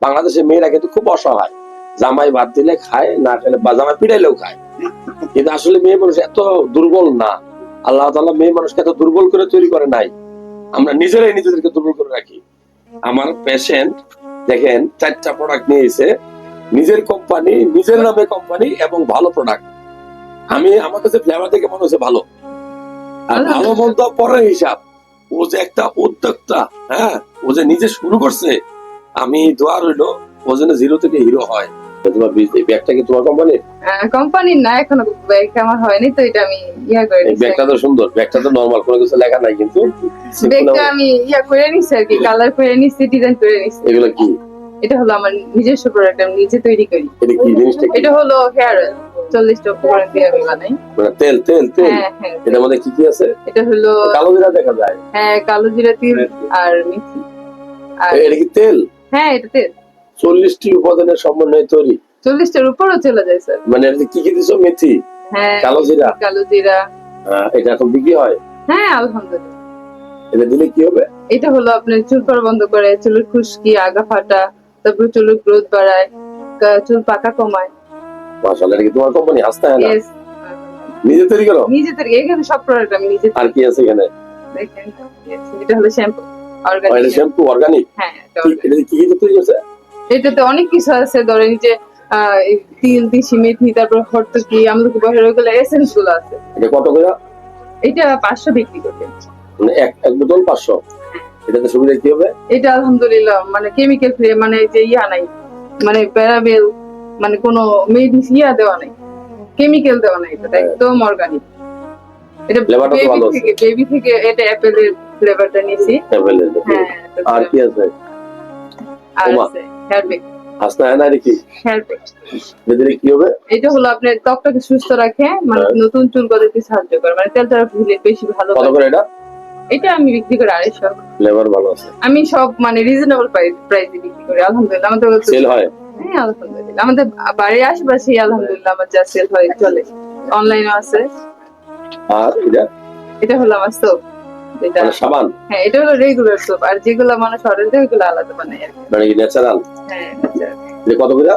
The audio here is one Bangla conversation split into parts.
বাংলাদেশের মেয়েরা কিন্তু খুব অসহায়। জামাই ভাত দিলে খায় না খেলে বা জামাই পিড়াইলেও খায়। কিন্তু আসলে মেয়ে মানুষ এত দুর্বল না। আল্লাহ তাআলা মেয়ে মানুষকে এত দুর্বল করে তৈরি করে নাই। আমরা নিজেরাই নিজেদেরকে দুর্বল করে রাখি। আমার পেশেন্ট দেখেন চারটা প্রোডাক্ট নিয়েছে। নিজের কোম্পানি নিজের নামে কোম্পানি এবং ভালো প্রোডাক্ট আমি আমার কাছে ফ্লেভার থেকে মনে হচ্ছে ভালো। আর ভালো মন্দ পরের হিসাব। ও যে একটা উদ্যোক্তা হ্যাঁ? ও যে নিজে শুরু করছে আমি দোয়া রইল ও যেন জিরো থেকে হিরো হয়। তোমার ব্যাগটা কি তোমার কোম্পানি কোম্পানির না এখনও ব্যাগ আমার হয়নি তো এটা আমি ইয়া করে ব্যাগটা তো সুন্দর ব্যাগটা তো নর্মাল কোনো কিছু লেখা নাই কিন্তু। ব্যাগটা আমি ইয়া করে নিচ্ছি আর কি কালার করে নিচ্ছি ডিজাইন করে নিচ্ছি এগুলো কি? এটা হলো আমার নিজস্ব প্রোডাক্ট আমি নিজে তৈরি করি। এটা কি জিনিসটা এটা হলো হেয়ার অয়েল চল্লিশটা উপকরণ দিয়ে আমি বানাই। মানে তেল তেল তেল? হ্যাঁ হ্যাঁ এটার মধ্যে কি কি আছে? এটা হলো কালো জিরা দেখা যায়। হ্যাঁ কালো জিরা তিল আর মেথি। আর এটা কি তেল? হ্যাঁ এটা তেল চল্লিশটি উপাদানের সমন্বয়ে তৈরি। চল্লিশটার উপরও চলে যায় স্যার। মানে কি কি দিছো? মেথি হ্যাঁ কালো জিরা। কালো জিরা। এটা এখন বিক্রি হয়? হ্যাঁ আলহামদুলিল্লাহ। এটা দিলে কি হবে? এটা হলো আপনার চুল পড়া বন্ধ করে চুলের খুশকি আগা ফাটা তারপর চুলের গ্রোথ বাড়ায় চুল পাকা কমায়। মাশাআল্লাহ এটা কি তোমার কোম্পানি আসতে হয় না নিজে তৈরি করো? নিজে থেকে এখানে সব প্রোডাক্ট আমি নিজে আর কি আছে এখানে? দেখেন এটা হলো শ্যাম্পু অর্গানিক শ্যাম্পু অর্গানিক হ্যাঁ এটা কি কি তৈরি করছে এটাতে অনেক কিছু আছে ধরেন যে তিল মেথি তারপর হরতকি আমলকি বহের ওগুলো এসেন্সগুলো আছে। এটা কত করে? এটা পাঁচশো বিক্রি করবে। মানে এক এক বোতল পাঁচশো। এটাতে সুবিধা কি হবে? এটা আলহামদুলিল্লাহ মানে কেমিক্যাল ফ্রি মানে যে ইয়া নাই মানে প্যারাবেল মানে কোনো মেডিসিন ইয়া দেওয়া নাই। কেমিক্যাল দেওয়া নাই এটা একদম অর্গানিক এটা Flavorটা তো ভালো আছে। বেবি থেকে এটা অ্যাপেলের ফ্লেভারটা নিয়েছি। Available। হ্যাঁ আর কি আছে? আর আছে হেয়ার প্যাক হয় না দেখি? হেয়ার প্যাক কি হবে? এটা হলো আপনার ত্বকটাকে সুস্থ রাখে মানে হ্যাঁ। নতুন চুল গজাতে সাহায্য করে মানে তেলটা ভিলে বেশি ভালো কত করে। এটা? এটা আমি বিক্রি করি আড়াইশো। ফ্লেভার ভালো আছে। আমি সব মানে রিজনেবল প্রাইস প্রাইসে বিক্রি করি আলহামদুলিল্লাহ। আমাদের সেল হয়? হ্যাঁ আলহামদুলিল্লাহ। আমাদের বাড়ির আশেপাশে আলহামদুলিল্লাহ আমার যা সেল হয় চলে। অনলাইনও আছে। আর এটা? এটা হলো আমার সোপ এটা মানে সাবান? হ্যাঁ এটা হলো রেগুলার সোপ আর যেগুলো মানুষ অর্ডার দেয় ওগুলো আলাদা বানাই মানে কি ন্যাচারাল হ্যাঁ আচ্ছা। কত করে?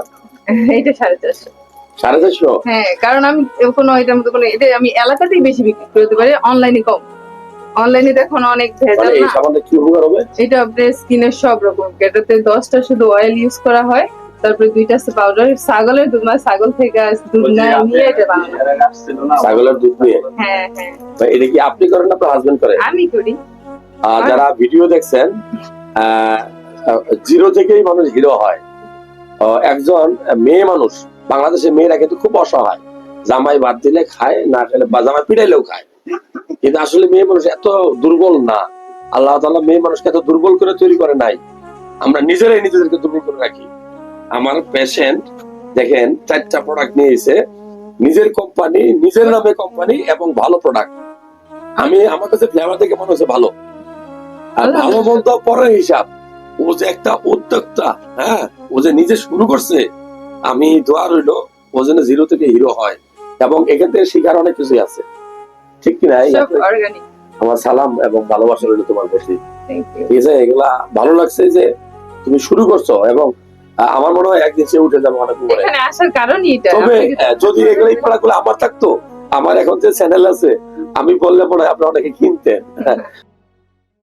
এটা সাড়ে চারশো। সাড়ে চারশো? হ্যাঁ কারণ আমি কোনো এটার মধ্যে কোনো এটা আমি এলাকাতেই বেশি বিক্রি করতে পারি অনলাইনে কম। অনলাইনে দেখুন অনেক ভেজাল মানে না। এটা আপনার স্কিনের সব রকম। এটাতে দশটা শুধু অয়েল ইউজ করা হয় তারপরে দুইটা আছে পাউডার ছাগলের দুধ মানে ছাগল থেকে দুধ নেয় নিয়ে এটা বানানো ছাগলের দুধ দিয়ে হ্যাঁ হ্যাঁ। তো এটা কি আপনি করেন না আপনার হাজবেন্ড করে? আমি করি। আর যারা ভিডিও দেখছেন জিরো থেকেই মানুষ হিরো হয়। একজন মেয়ে মানুষ বাংলাদেশে মেয়েরা কিন্তু খুব অসহায়। জামাই ভাত দিলে খায় না খেলে বা জামাই পিড়াইলেও খায়। কিন্তু আসলে মেয়ে মানুষ এত দুর্বল না। আল্লাহ তালা মেয়ে মানুষকে এত দুর্বল করে তৈরি করে নাই। আমরা নিজেরাই নিজেদেরকে দুর্বল করে রাখি। আমার পেশেন্ট দেখেন চারটা প্রোডাক্ট নিয়েছে। নিজের কোম্পানি নিজের নামে কোম্পানি এবং ভালো প্রোডাক্ট আমি আমার কাছে ফ্লেভার থেকে মনে হচ্ছে ভালো। আর ভালো মন্দ পরের হিসাব। ও যে একটা উদ্যোক্তা হ্যাঁ ও যে নিজে শুরু করছে আমি দোয়া রইল ও যেন জিরো থেকে হিরো হয়। এবং এখান থেকে শিখার অনেক কিছুই আছে। ঠিক কিনা? আমার সালাম এবং ভালোবাসা রইল তোমার প্রতি। ঠিক আছে? এগুলা ভালো লাগছে যে তুমি শুরু করছ এবং আমার মনে হয় একদিন সে উঠে যাবে অনেক উপরে। এখানে আসার কারণই এটা। তবে যদি এগুলো পড়াগুলো আমার থাকতো আমার এখন যে চ্যানেল আছে আমি বললে পরে আপনি অনেকে কিনতেন।